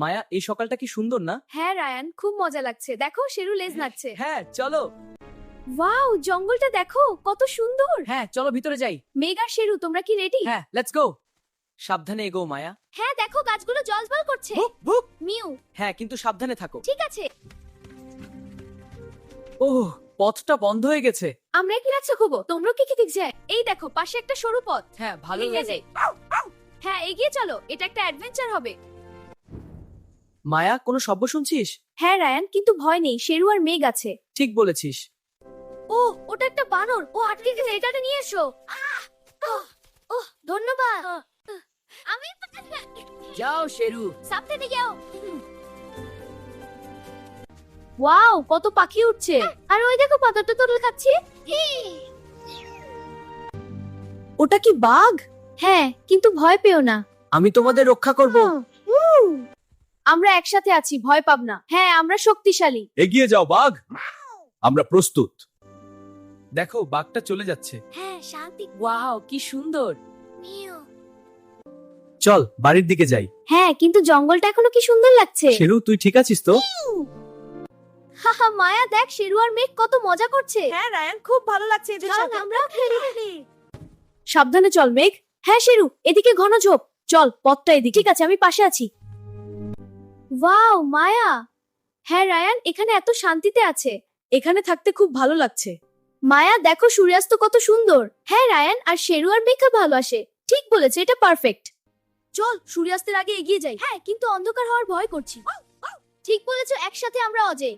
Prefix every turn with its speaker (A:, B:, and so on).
A: মায়া এই সকালটা কি সুন্দর না?
B: হ্যাঁ রায়ান খুব মজা লাগছে। দেখো শেরু লেজ নাচছে
A: হ্যাঁ চলো।
B: ওয়াও জঙ্গলটা দেখো কত সুন্দর।
A: হ্যাঁ চলো ভিতরে যাই।
B: মেঘা শেরু তোমরা কি রেডি
A: হ্যাঁ লেটস গো সাবধানে এগো মায়া।
B: হ্যাঁ দেখো গাছগুলো জলজল করছে।
A: বুক বুক
B: মিউ।
A: হ্যাঁ কিন্তু সাবধানে থাকো।
B: ঠিক আছে।
A: ওহ পথটা বন্ধ হয়ে গেছে।
B: আমরা কি রাখছো খুব তোমরা কি কি দেখছে? এই দেখো পাশে একটা সরু পথ।
A: হ্যাঁ ভালো
B: যাই হ্যাঁ এগিয়ে চলো। এটা একটা অ্যাডভেঞ্চার হবে।
A: মায়া কোনো শব্দ শুনছিস?
B: হ্যাঁ রায়ান কিন্তু ভয় নেই শেরু আর মেঘ আছে।
A: ঠিক বলেছিস।
B: ও ওটা একটা বানর ও আটকে গেছে এটাতে নিয়ে এসো। ও ধন্যবাদ। আমি
A: যাও শেরু।
B: সাবধানে যাও। ওয়াও কত পাখি উঠছে। আর ওই দেখো পাতাটা তোরল খাচ্ছে। ওটা কি বাঘ? হ্যাঁ কিন্তু ভয় পেও না।
A: আমি তোমাদের রক্ষা করব।
B: আমরা একসাথে আছি ভয় পাব না। হ্যাঁ আমরা শক্তিশালী।
C: এগিয়ে যাও বাঘ। আমরা প্রস্তুত।
A: দেখো বাঘটা চলে যাচ্ছে।
B: হ্যাঁ শান্তি।
A: ওয়াও কি সুন্দর। চল বাড়ির দিকে যাই।
B: হ্যাঁ কিন্তু জঙ্গলটা এখনও কি সুন্দর লাগছে।
A: শেরু তুই ঠিক আছিস তো?
B: হাহা মায়া দেখ শেরু আর মেঘ কত মজা করছে।
D: হ্যাঁ রায়ান খুব ভালো লাগছে এদের
B: চল
D: সাথে।
B: আমরা খেলি। সাবধানে চল মেঘ। হ্যাঁ শেরু এদিকে ঘন ঝোপ। চল পথটা এদিকে। ঠিক আছে আমি পাশে আছি। ওয়াও, মায়া। হ্যাঁ রায়ান, এখানে এত শান্তিতে আছে। এখানে থাকতে খুব ভালো লাগছে। মায়া, দেখো সূর্যাস্ত কত সুন্দর। হ্যাঁ রায়ান, আর শেরু আর মেঘা ভালো আসে। ঠিক বলেছে, এটা পারফেক্ট চল, সূর্যাস্তের আগে এগিয়ে যাই। হ্যাঁ কিন্তু অন্ধকার হওয়ার ভয় করছি। ঠিক বলেছ, একসাথে আমরা অজয়।